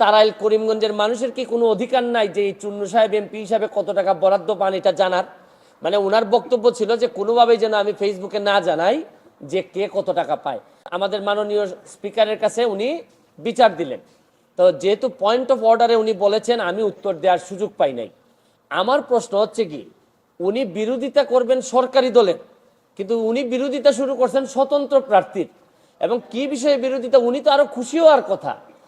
তারাইল করিমগঞ্জের মানুষের কি কোনো অধিকার নাই যে এই চুন্নু সাহেব, এমপি হিসাবে কত টাকা বরাদ্দ পান এটা জানার? মানে ওনার বক্তব্য ছিল যে কোনোভাবেই যেন আমি ফেসবুকে না জানাই যে কে কত টাকা পায়। আমাদের মাননীয় স্পিকারের কাছে উনি বিচার দিলেন। তো যেহেতু পয়েন্ট অফ অর্ডারে উনি বলেছেন, আমি উত্তর দেওয়ার সুযোগ পাই নাই। আমার প্রশ্ন হচ্ছে কি, উনি বিরোধিতা করবেন সরকারি দলের কিন্তু উনি বিরোধিতা শুরু করছেন স্বতন্ত্র প্রার্থীর। এবং কি বিষয়ে বিরোধিতা, উনি তো আরও খুশি হওয়ার কথা।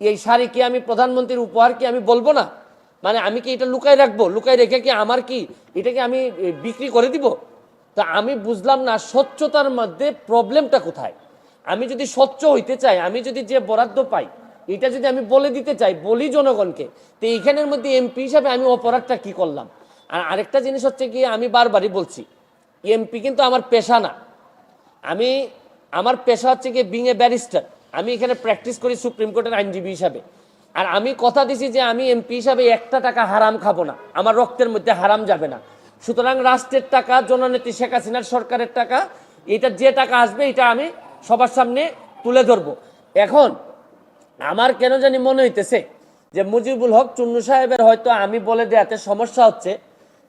এই শাড়ি কি আমি প্রধানমন্ত্রীর উপহার কি আমি বলব না? মানে আমি কি এটা লুকাই রাখব? লুকাই রেখে কি আমার কি এটাকে আমি বিক্রি করে দিব? তা আমি বুঝলাম না স্বচ্ছতার মধ্যে প্রবলেমটা কোথায়? আমি যদি স্বচ্ছ হইতে চাই, আমি যদি যে বরাদ্দ পাই, এটা যদি আমি বলে দিতে চাই, বলি জনগণকে, তো এইখানের মধ্যে এমপি হিসাবে আমি অপরাধটা কি করলাম? আর আরেকটা জিনিস হচ্ছে কি, আমি বারবারই বলছি, এমপি কিন্তু আমার পেশা না। আমি, আমার পেশা হচ্ছে গিয়ে বিং এ ব্যারিস্টার আমি এখানে প্র্যাকটিস করি সুপ্রিম কোর্টের আইনজীবী হিসাবে। আর আমি কথা দিছি যে আমি এমপি হিসাবে একটা টাকা হারাম খাব না। আমার রক্তের মধ্যে হারাম যাবে না। সুতরাং রাষ্ট্রের টাকা, জননেত্রী শেখ হাসিনার সরকারের টাকা, এটা যে টাকা আসবে, এটা আমি সবার সামনে তুলে ধরবো। এখন আমার কেন জানি মনে হইতেছে যে মুজিবুল হক চুন্নু সাহেবের হয়তো আমি বলে দেয়াতে সমস্যা হচ্ছে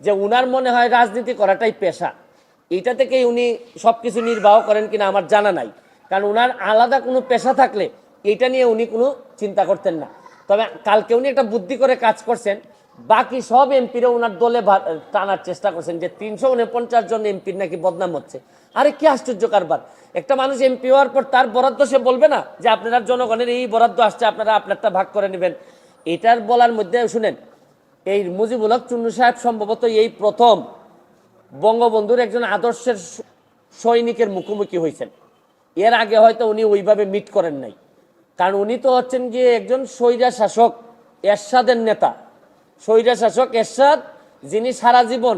যে উনার মনে হয় রাজনীতি করাটাই পেশা। এটা থেকেই উনি সবকিছু নির্বাহ করেন কিনা আমার জানা নাই। কারণ ওনার আলাদা কোনো পেশা থাকলে এটা নিয়ে উনি কোনো চিন্তা করতেন না। তবে কালকে উনি একটা বুদ্ধি করে কাজ করছেন, বাকি সব এমপিরা ওনার দলে টানার চেষ্টা করছেন যে তিনশো উনপঞ্চাশ জন এমপির নাকি বদনাম হচ্ছে। আরে কি আশ্চর্য কারবার। একটা মানুষ এমপি হওয়ার পর তার বরাদ্দ সে বলবে না যে আপনারা জনগণের এই বরাদ্দ আসছে, আপনারা আপনারটা ভাগ করে নেবেন। এটার বলার মধ্যে শুনেন, এই মুজিবুল হক চুন্নু সাহেব সম্ভবত এই প্রথম বঙ্গবন্ধুর একজন আদর্শের সৈনিকের মুখোমুখি হয়েছেন। এর আগে হয়তো উনি ওইভাবে মিট করেন নাই। কারণ উনি তো হচ্ছেন গিয়ে একজন স্বৈরা শাসক, এরশাদের নেতা। স্বৈরা শাসক, এরশাদ, যিনি সারা জীবন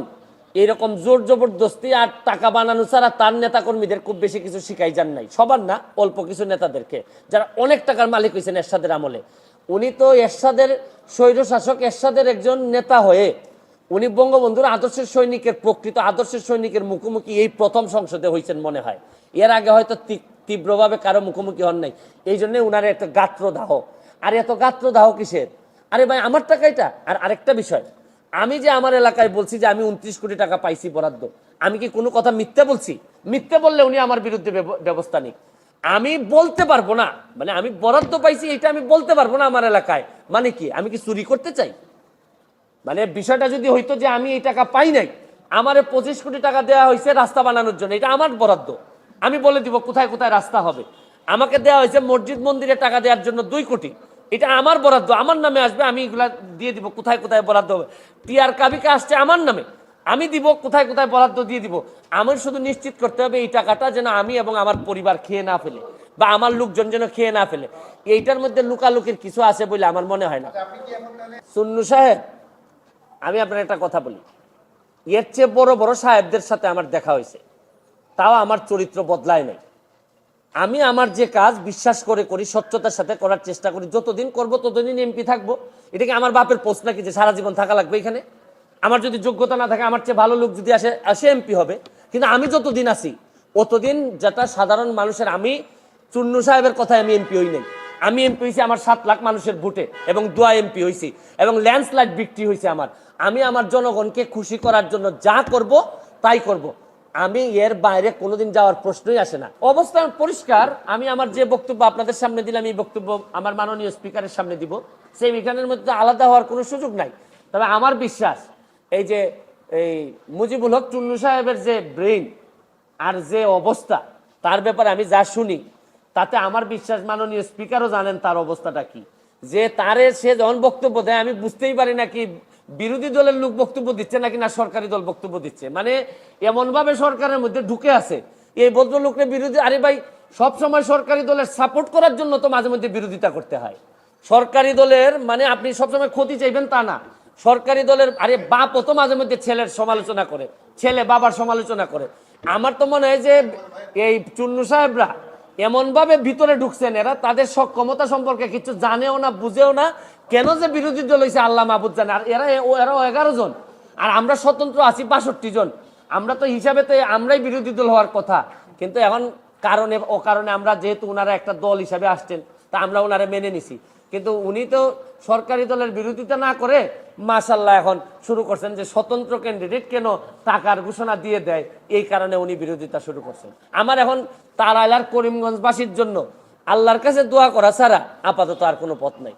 এরকম জোর জবরদস্তি আর টাকা বানানো ছাড়া তার নেতাকর্মীদের খুব বেশি কিছু শিখাই যান নাই। সবার না, অল্প কিছু নেতাদেরকে, যারা অনেক টাকার মালিক হয়েছেন এরশাদের আমলে। উনি তো এরশাদের স্বৈর শাসক, এরশাদের একজন নেতা হয়ে উনি বঙ্গবন্ধুর আদর্শের সৈনিকের, প্রকৃত আদর্শের সৈনিকের মুখোমুখি এই প্রথম সংসদে হয়েছেন মনে হয়। এর আগে হয়তো তীব্রভাবে কারও মুখোমুখি হন নাই। এই জন্য উনার একটা গাত্রদাহ। আর এত গাত্রদাহ কিসের? আরে ভাই, আমার টাকা এটা। আর আরেকটা বিষয়, আমি যে আমার এলাকায় বলছি যে আমি উনত্রিশ কোটি টাকা পাইছি বরাদ্দ, আমি কি কোনো কথা মিথ্যে বলছি? মিথ্যে বললে উনি আমার বিরুদ্ধে ব্যব- ব্যবস্থা নিক। আমি বলতে পারব না মানে আমি বরাদ্দ পাইছি, এটা আমি বলতে পারব না আমার এলাকায়। মানে কি, আমি কি চুরি করতে চাই? মানে বিষয়টা যদি হইতো যে আমি এই টাকা পাই নাই, আমারে পঁচিশ কোটি টাকা দেওয়া হয়েছে রাস্তা বানানোর জন্য, এটা আমার বরাদ্দ। আমি বলে দিব কোথায় কোথায় রাস্তা হবে। আমাকে দেওয়া হয়েছে মসজিদ মন্দিরে টাকা দেওয়ার জন্য দুই কোটি। এটা আমার বরাদ্দ, আমার নামে আসবে, আমি এগুলা দিয়ে দিব, কোথায় কোথায় বরাদ্দ হবে। টিআর কাবিকা আসছে আমার নামে, আমি দিব, কোথায় কোথায় বরাদ্দ দিয়ে দিব। আমার শুধু নিশ্চিত করতে হবে এই টাকাটা যেন আমি এবং আমার পরিবার খেয়ে না ফেলে বা আমার লোকজন যেন খেয়ে না ফেলে। এইটার মধ্যে লুকালুকির কিছু আছে বলে আমার মনে হয় না। সুন্নু সাহেব, আমি আপনার একটা কথা বলি। এর চেয়ে বড় বড় সাহেবদের সাথে আমার দেখা হয়েছে। তাও আমার চরিত্র বদলায় নাই। আমি আমার যে কাজ বিশ্বাস করে করি, স্বচ্ছতার সাথে করার চেষ্টা করি, যতদিন করব ততদিন এমপি থাকব। এটা কি আমার বাপের পোস্ট নাকি যে সারা জীবন থাকা লাগবে এখানে? আমার যদি যোগ্যতা না থাকে, আমার চেয়ে ভালো লোক যদি আসে আসে এমপি হবে। কিন্তু আমি যতদিন আছি, অতদিন যেটা সাধারণ মানুষের, আমি চুন্নু সাহেবের কথায় আমি এমপি হই নাই। আমি এমপি হয়েছি আমার সাত লাখ মানুষের ভোটে এবং দোয়া এমপি হয়েছি এবং ল্যান্ডস্লাইড বিক্রি হয়েছে আমার। আমি আমার জনগণকে খুশি করার জন্য যা করব, তাই করব। আমি এর বাইরে কোনোদিন যাওয়ার প্রশ্নই আসে না। অবস্থা পরিষ্কার। আমি আমার যে বক্তব্য আপনাদের সামনে দিলাম, এই বক্তব্য আমার মাননীয় স্পিকারের সামনে দিব। সেই এখানের মধ্যে আলাদা হওয়ার কোনো সুযোগ নাই। তবে আমার বিশ্বাস, এই যে, এই মুজিবুল হক চুন্নু সাহেবের যে ব্রেইন আর যে অবস্থা, তার ব্যাপারে আমি যা শুনি, তাতে আমার বিশ্বাস মাননীয় স্পিকারও জানেন তার অবস্থাটা কি। যে তারে সে যখন বক্তব্য দেয়, আমি বুঝতেই পারি না কি বিরোধী দলের লোক বক্তব্য দিচ্ছে নাকি না সরকারি দল বক্তব্য দিচ্ছে? মানে এমন ভাবে সরকারের মধ্যে ঢুকে আছে। এই ভদ্রলোকের বিরোধী আরে ভাই সব সময় সরকারি দলের সাপোর্ট করার জন্য তো মাঝে মধ্যে বিরোধিতা করতে হয়। সরকারি দলের মানে আপনি সবসময় ক্ষতি চাইবেন তা না। সরকারি দলের আরে বাপও তো মাঝে মধ্যে ছেলের সমালোচনা করে। ছেলে বাবার সমালোচনা করে। আমার তো মনে হয় যে এই চুন্নু সাহেবরা এমনভাবে ভিতরে ঢুকছেন এরা, তাদের সক্ষমতা সম্পর্কে কিছু জানেও না, বুঝেও না, কেন যে বিরোধী দল হয়েছে আল্লাহ মাহবুদ জানে। আর এরা এরা এগারো জন। আর আমরা স্বতন্ত্র আছি বাষট্টি জন। আমরা তো হিসাবে তো আমরাই বিরোধী দল হওয়ার কথা। কিন্তু এখন কারণে ও কারণে আমরা যেহেতু ওনারা একটা দল হিসাবে আসছেন, তা আমরা ওনারা মেনে নিছি। কিন্তু উনি তো সরকারি দলের বিরোধিতা না করে মাসাল্লাহ এখন শুরু করছেন যে স্বতন্ত্র ক্যান্ডিডেট কেন টাকার ঘোষণা দিয়ে দেয়, এই কারণে উনি বিরোধিতা শুরু করছেন। আমার এখন তারাইলার করিমগঞ্জবাসীর জন্য আল্লাহর কাছে দোয়া করা ছাড়া আপাতত আর কোনো পথ নাই।